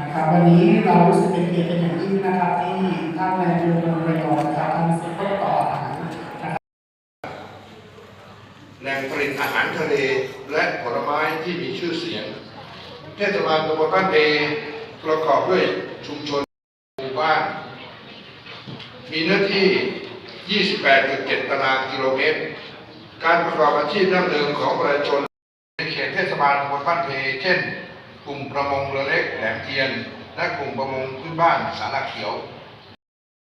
นะครับวันนี้เรารู้สึกเป็นเกียรติเป็นอย่างยิ่งนะครับที่ท่านนายกเมืองระยองนะครับท่านเสด็จต่ออาหารนะครับแหล่งผลิตอาหารทะเลและผลไม้ที่มีชื่อเสียง เทศบาลตำบลบ้านเพประกอบด้วยชุมชนหมู่บ้าน มีเนื้อที่ 28.7 ตารางกิโลเมตร การประกอบอาชีพดั้งเดิมของประชาชนในเขตเทศบาลตำบลบ้านเพเช่น กลุ่มประมงเรือเล็กแหลมเทียน และกลุ่มประมงพื้นบ้านสาราเขียว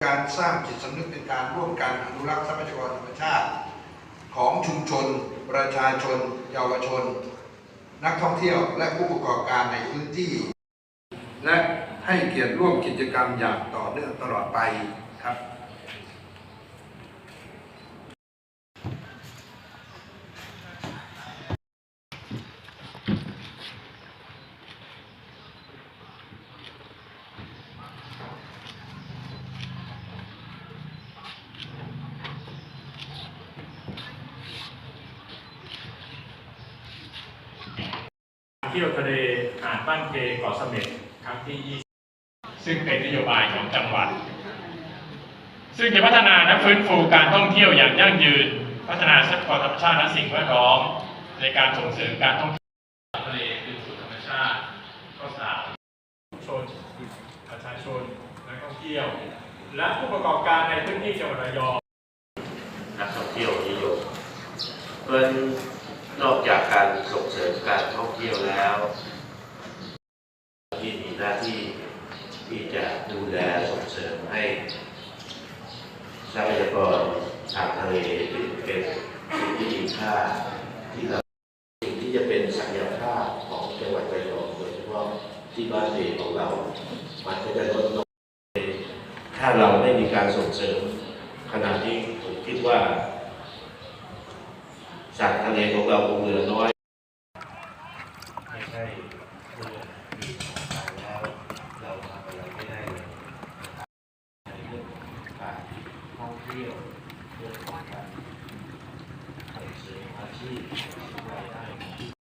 การสร้างจิตสำนึกในการร่วมกันอนุรักษ์ทรัพยากรธรรมชาติ ของชุมชน ประชาชน เยาวชน นักท่องเที่ยวและผู้ประกอบการในพื้นที่ และให้เกียรติร่วมกิจกรรมอย่างต่อเนื่องตลอดไปครับ เที่ยวทะเลหาดบ้านเพเกาะเสม็ดครั้งที่ 20 ซึ่งเป็นนโยบายของจังหวัด ซึ่งจะพัฒนาและฟื้นฟูการท่องเที่ยวอย่างยั่งยืน พัฒนาทรัพยากรธรรมชาติและสิ่งแวดล้อม ในการส่งเสริมการท่องเที่ยวทะเลคืนสู่ธรรมชาติข้อสามชนประชาชนนักท่องเที่ยว และผู้ประกอบการในพื้นที่จังหวัดระยองนักท่องเที่ยวนิยมเพราะฉะนั้นนอกจากการส่งเสริมการท่องเที่ยวแล้วที่มีห น้าที่ที่จะดูแลส่งเสริมให้ทรัพยากรทางทะเลเป็นสิ่งที่มีค่าที่เราสิ่งที่จะเป็นศักยภาพของจังหวัดระยองโดยเฉพาะที่บ้านเดของเรา มันก็จะลดลงถ้าเราไม่มีการส่งเสริมขณะนี้ผมคิดว่าสัตว์ทะเลของเราคงเหลือน้อย ท่องเที่ยวเรื่อง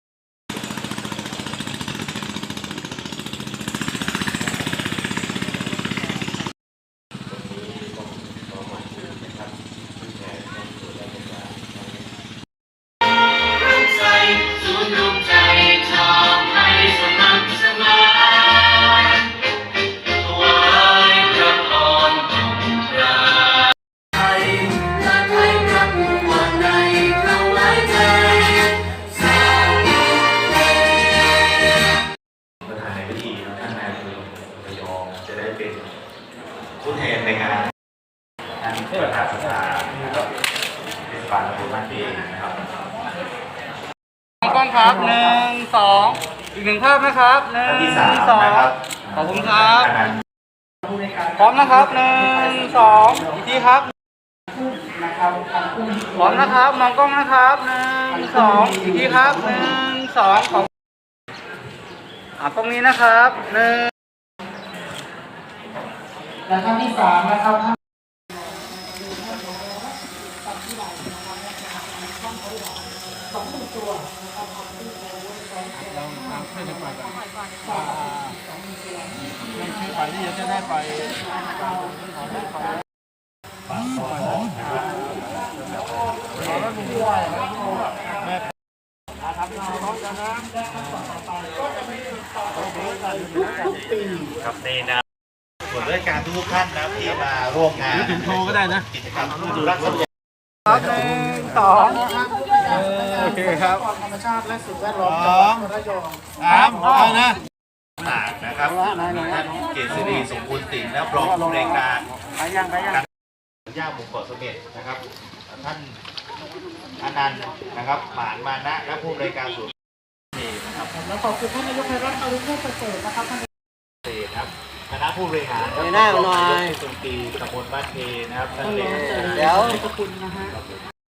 จะได้เป็นผู้แทนในงานท่านประธานสภานะครับเทศบาลตำบลบ้านเพนะครับกล้องครับหนึ่งสองอีกหนึ่งภาพนะครับหนึ่ท่านงที่สามสองนะครับขอบคุณครับท่านนั้นพร้อมนะครับหนึ่งสองอีกทีครับนะครับทางผู้พร้อมนะครับมองกล้องนะครับหนึ่งสองอีกทีครับหนึ่งสองของอ่ากล้องนี้นะครับหนึ่ง และท่านที่สามนะครับท่านครับในนามส่วนรา ชการทุกท่านนะที่มาร่วมงานถึงโทรก็ได้นะกิจกรรมรักษ์ทรัพยากรครับหนึ่งสองโอเคครับธรรมชาติและสิ่งแวดล้อมสองระยองสามเอานะหานะครับท่านเกษรีสมบูรณ์สินและรองผู้ในวยการไปยังไปยังย่าหมู่เกาะเสม็ดนะครับ ท่านอนันต์นะครับหมานมานะและผู้ในวยการส่วนนะครับแล้วขอบคุณท่านนายกไพรัตน์อรุณเทพประเสริฐนะครับท่านเศษครับ คณะผู้บริหารครับไม่ได้หน่อยตรีตำบลบ้านเพนะครับท่านเลเดี๋ยว ขอบคุณนะฮะ